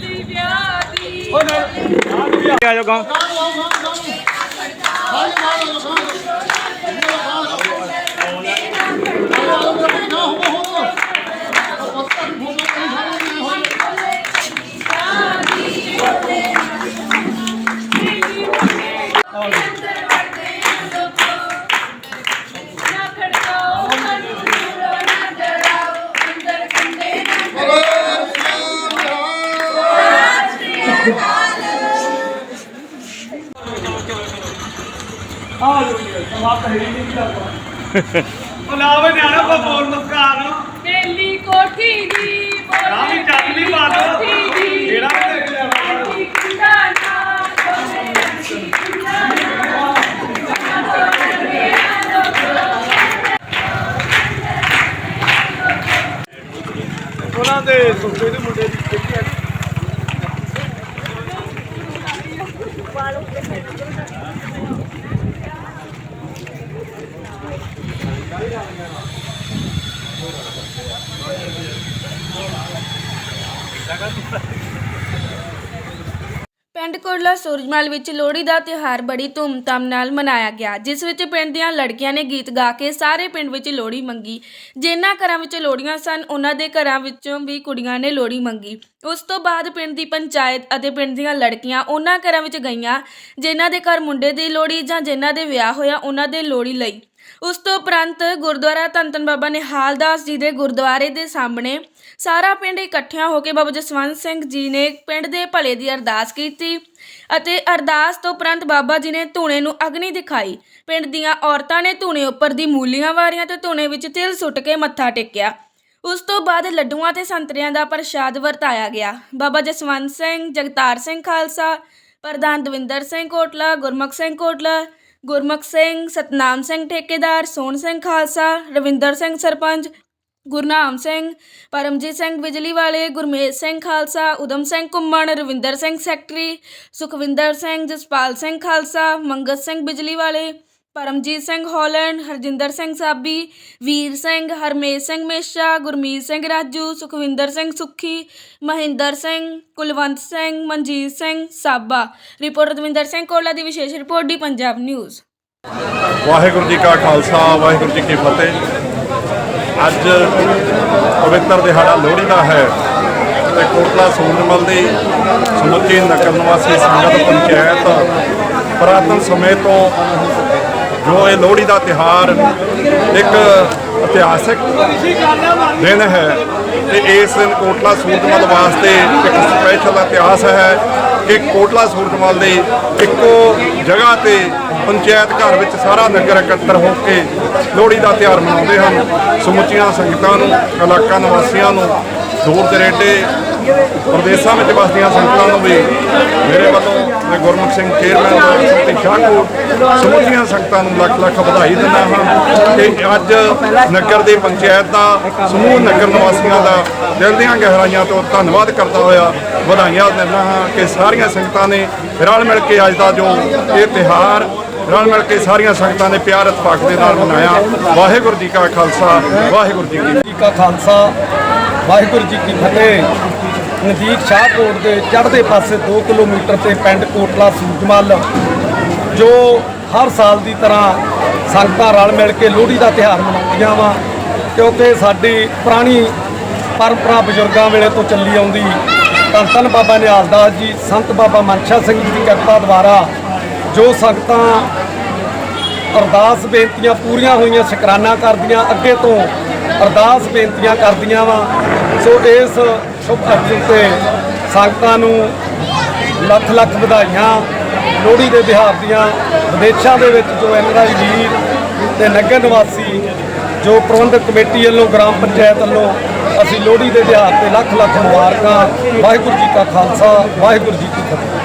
ਉਹ ਨਾਲ ਆ ਜਾਓ ਗਾਂ ਨਾਲ ਆਓ ਗਾਂ ਨਾਲ ਆਓ ਉਹ ਲਾਵੇ ਨਿਆਣਾ ਕੋ ਬੋਲ ਮੁਸਕਾਨ ਬੇਲੀ ਕੋਠੀ ਦੀ ਆ ਵੀ ਚੱਲ ਵੀ ਪਾ ਦਿਓ। ਜਿਹੜਾ ਵੀ ਦੇਖ ਲਿਆ ਉਹਨਾਂ ਦੇ ਸੁੱਕੇ ਦੇ ਮੁੰਡੇ ਦੀ ਪਿੰਡ ਕੋਟਲਾ ਸੂਰਜਮਲ ਵਿੱਚ ਲੋਹੜੀ ਦਾ ਤਿਉਹਾਰ ਬੜੀ ਧੂਮਧਾਮ ਨਾਲ ਮਨਾਇਆ ਗਿਆ, ਜਿਸ ਵਿੱਚ ਪਿੰਡ ਦੀਆਂ ਲੜਕੀਆਂ ਨੇ ਗੀਤ ਗਾ ਕੇ ਸਾਰੇ ਪਿੰਡ ਵਿੱਚ ਲੋਹੜੀ ਮੰਗੀ। ਜਿਨ੍ਹਾਂ ਘਰਾਂ ਵਿੱਚ ਲੋਹੜੀਆਂ ਸਨ, ਉਹਨਾਂ ਦੇ ਘਰਾਂ ਵਿੱਚੋਂ ਵੀ ਕੁੜੀਆਂ ਨੇ ਲੋਹੜੀ ਮੰਗੀ। ਉਸ ਤੋਂ ਬਾਅਦ ਪਿੰਡ ਦੀ ਪੰਚਾਇਤ ਅਤੇ ਪਿੰਡ ਦੀਆਂ ਲੜਕੀਆਂ ਉਹਨਾਂ ਘਰਾਂ ਵਿੱਚ ਗਈਆਂ, ਜਿਨ੍ਹਾਂ ਦੇ ਘਰ ਮੁੰਡੇ ਦੀ ਲੋਹੜੀ ਜਾਂ ਜਿਨ੍ਹਾਂ ਦੇ ਵਿਆਹ ਹੋਇਆ ਉਹਨਾਂ ਦੇ ਲੋਹੜੀ ਲਈ। ਉਸ ਤੋਂ ਉਪਰੰਤ ਗੁਰਦੁਆਰਾ ਧੰਨ ਧੰਨ ਬਾਬਾ ਨਿਹਾਲ ਦਾਸ ਜੀ ਦੇ ਗੁਰਦੁਆਰੇ ਦੇ ਸਾਹਮਣੇ ਸਾਰਾ ਪਿੰਡ ਇਕੱਠਿਆਂ ਹੋ ਕੇ ਬਾਬਾ ਜਸਵੰਤ ਸਿੰਘ ਜੀ ਨੇ ਪਿੰਡ ਦੇ ਭਲੇ ਦੀ ਅਰਦਾਸ ਕੀਤੀ ਅਤੇ ਅਰਦਾਸ ਤੋਂ ਉਪਰੰਤ ਬਾਬਾ ਜੀ ਨੇ ਧੂਣੇ ਨੂੰ ਅਗਨੀ ਦਿਖਾਈ। ਪਿੰਡ ਦੀਆਂ ਔਰਤਾਂ ਨੇ ਧੂਣੇ ਉੱਪਰ ਦੀ ਮੂਲੀਆਂ ਵਾਰੀਆਂ ਤੇ ਧੂਣੇ ਵਿੱਚ ਤਿਲ ਸੁੱਟ ਕੇ ਮੱਥਾ ਟੇਕਿਆ। ਉਸ ਤੋਂ ਬਾਅਦ ਲੱਡੂਆਂ ਤੇ ਸੰਤਰਿਆਂ ਦਾ ਪ੍ਰਸ਼ਾਦ ਵਰਤਾਇਆ ਗਿਆ। ਬਾਬਾ ਜਸਵੰਤ ਸਿੰਘ, ਜਗਤਾਰ ਸਿੰਘ ਖਾਲਸਾ, ਪ੍ਰਧਾਨ ਦਵਿੰਦਰ ਸਿੰਘ ਕੋਟਲਾ, ਗੁਰਮੁਖ ਸਿੰਘ ਕੋਟਲਾ ਗੁਰਮੁਖ ਸਿੰਘ ਸਤਨਾਮ ਸਿੰਘ ਠੇਕੇਦਾਰ ਸੋਹਣ ਸਿੰਘ ਖਾਲਸਾ ਰਵਿੰਦਰ ਸਿੰਘ ਸਰਪੰਚ ਗੁਰਨਾਮ ਸਿੰਘ ਪਰਮਜੀਤ ਸਿੰਘ ਬਿਜਲੀ ਵਾਲੇ ਗੁਰਮੇਜ ਸਿੰਘ ਖਾਲਸਾ ਉਦਮ ਸਿੰਘ ਕੁੰਮਣ ਰਵਿੰਦਰ ਸਿੰਘ ਸੈਕਟਰੀ ਸੁਖਵਿੰਦਰ ਸਿੰਘ ਜਸਪਾਲ ਸਿੰਘ ਖਾਲਸਾ ਮੰਗਤ ਸਿੰਘ ਬਿਜਲੀ ਵਾਲੇ ਪਰਮਜੀਤ ਸਿੰਘ ਹਾਲੈਂਡ ਹਰਜਿੰਦਰ ਸਿੰਘ ਸਾਬੀ ਵੀਰ ਸਿੰਘ ਹਰਮੇਸ਼ ਸਿੰਘ ਮੇਸ਼ਾ ਗੁਰਮੀਤ ਸਿੰਘ ਰਾਜੂ ਸੁਖਵਿੰਦਰ ਸਿੰਘ ਸੁੱਖੀ ਮਹਿੰਦਰ ਸਿੰਘ ਕੁਲਵੰਤ ਸਿੰਘ ਮਨਜੀਤ ਸਿੰਘ ਸਾਬਾ ਰਿਪੋਰਟਰ ਦਵਿੰਦਰ ਸਿੰਘ ਕੋਲਾ ਦੀ ਵਿਸ਼ੇਸ਼ report the Punjab news Waheguru ji ਕਾ ਖਾਲਸਾ ਵਾਹਿਗੁਰੂ ਜੀ ਕੀ ਫਤਿਹ ਅੱਜ ਪਵਿੱਤਰ ਦਿਹਾੜਾ ਲੋਹੜੀ ਦਾ ਹੈ ਤੇ ਕੋਟਲਾ ਸੂਰਜਮਲ ਦੀ ਸਮੁੱਚੀ ਨਗਰ ਨਿਵਾਸੀ ਸੰਗਤ ਪੰਚਾਇਤ ਪੁਰਾਤਨ ਸਮੇਂ ਤੋਂ ਜੋ ਇਹ ਲੋਹੜੀ ਦਾ ਤਿਹਾਰ ਇੱਕ ਇਤਿਹਾਸਿਕ ਦਿਨ ਹੈ ਤੇ ਇਸ ਦਿਨ ਕੋਟਲਾ ਸੂਰਤਮਲ ਵਾਸਤੇ ਇੱਕ ਸਪੈਸ਼ਲ ਇਤਿਹਾਸ ਹੈ ਕਿ ਕੋਟਲਾ ਸੂਰਤਮਲ ਦੇ ਇੱਕੋ ਜਗ੍ਹਾ ਤੇ ਪੰਚਾਇਤ ਘਰ ਵਿੱਚ ਸਾਰਾ ਨਗਰ ਇਕੱਤਰ ਹੋ ਕੇ ਲੋਹੜੀ ਦਾ ਤਿਉਹਾਰ ਮਨਾਉਂਦੇ ਹਨ। ਸਮੁੱਚੀਆਂ ਸੰਗਤਾਂ ਨੂੰ, ਇਲਾਕਾ ਨਿਵਾਸੀਆਂ ਨੂੰ ਦੂਰ ਦਰੇਡੇ ਪ੍ਰਦੇਸ਼ਾਂ ਵਿੱਚ ਵਸਦੀਆਂ ਸੰਗਤਾਂ ਨੂੰ ਵੀ ਮੇਰੇ ਵੱਲੋਂ ਮੈਂ ਗੁਰਮੁਖ ਸਿੰਘ ਚੇਅਰਮੈਨ ਤੇ ਸ਼ਾਹਕੋਟ ਸਮੁੱਚੀਆਂ ਸੰਗਤਾਂ ਨੂੰ ਲੱਖ ਲੱਖ ਵਧਾਈ ਦਿੰਦਾ ਹਾਂ ਕਿ ਅੱਜ ਨਗਰ ਦੀ ਪੰਚਾਇਤ ਦਾ, ਸਮੂਹ ਨਗਰ ਨਿਵਾਸੀਆਂ ਦਾ ਦਿਲ ਦੀਆਂ ਗਹਿਰਾਈਆਂ ਤੋਂ ਧੰਨਵਾਦ ਕਰਦਾ ਹੋਇਆ ਵਧਾਈਆਂ ਦਿੰਦਾ ਹਾਂ ਕਿ ਸਾਰੀਆਂ ਸੰਗਤਾਂ ਨੇ ਰਲ ਮਿਲ ਕੇ ਅੱਜ ਦਾ ਜੋ ਇਹ ਤਿਹਾਰ ਰਲ ਮਿਲ ਕੇ ਸਾਰੀਆਂ ਸੰਗਤਾਂ ਨੇ ਪਿਆਰ ਇਤਫਾਕ ਦੇ ਨਾਲ ਮਨਾਇਆ। ਵਾਹਿਗੁਰੂ ਜੀ ਕਾ ਖਾਲਸਾ, ਵਾਹਿਗੁਰੂ ਜੀ ਕੀ ਜੀ ਕਾ ਖਾਲਸਾ, ਵਾਹਿਗੁਰੂ ਜੀ ਕੀ ਫਤਿਹ। ਨਜ਼ਦੀਕ ਸ਼ਾਹਕੋਟ ਦੇ ਚੜ੍ਹਦੇ ਪਾਸੇ 2 ਕਿਲੋਮੀਟਰ ਤੇ ਪਿੰਡ ਕੋਟਲਾ ਸੂਰਜਮਲ, ਜੋ ਹਰ ਸਾਲ ਦੀ ਤਰ੍ਹਾਂ ਸੰਗਤਾਂ ਰਲ ਮਿਲ ਕੇ ਲੋਹੜੀ ਦਾ ਤਿਉਹਾਰ ਮਨਾਉਂਦੀਆਂ ਵਾ ਕਿਉਂਕਿ ਸਾਡੀ ਪੁਰਾਣੀ ਪਰੰਪਰਾ ਬਜ਼ੁਰਗਾਂ ਵੇਲੇ ਤੋਂ ਚੱਲੀ ਆਉਂਦੀ ਤਾਂ ਤਨ ਬਾਬਾ ਨਿਹਾਲ ਦਾਸ ਜੀ, ਸੰਤ ਬਾਬਾ ਮਨਸ਼ਾ ਸਿੰਘ ਜੀ ਦੀ ਕਿਰਪਾ ਦੁਆਰਾ, ਜੋ ਸੰਗਤਾਂ ਅਰਦਾਸ ਬੇਨਤੀਆਂ ਪੂਰੀਆਂ ਹੋਈਆਂ, ਸ਼ੁਕਰਾਨਾ ਕਰਦੀਆਂ, ਅੱਗੇ ਤੋਂ ਅਰਦਾਸ ਬੇਨਤੀਆਂ ਕਰਦੀਆਂ ਵਾ। ਸੋ ਇਸ ਸ਼ੁਭ ਅਵਸਰ ਤੇ ਸੰਗਤਾਂ ਨੂੰ ਲੱਖ ਲੱਖ ਵਧਾਈਆਂ, ਲੋਹੜੀ ਦੇ ਤਿਉਹਾਰ ਦੀਆਂ ਵਿਦੇਸ਼ਾਂ ਦੇ ਵਿੱਚ ਜੋ ਐਨਆਰਆਈ ਵੀਰ ਤੇ ਨਗਰ ਨਿਵਾਸੀ, ਜੋ ਪ੍ਰਬੰਧਕ ਕਮੇਟੀ ਵੱਲੋਂ, ਗ੍ਰਾਮ ਪੰਚਾਇਤ ਵੱਲੋਂ ਅਸੀਂ ਲੋਹੜੀ ਦੇ ਤਿਉਹਾਰ ਤੇ ਲੱਖ ਲੱਖ ਮੁਬਾਰਕਾਂ, ਵਾਹਿਗੁਰੂ ਜੀ ਕਾ ਖਾਲਸਾ, ਵਾਹਿਗੁਰੂ ਜੀ ਕੀ ਫਤਿਹ।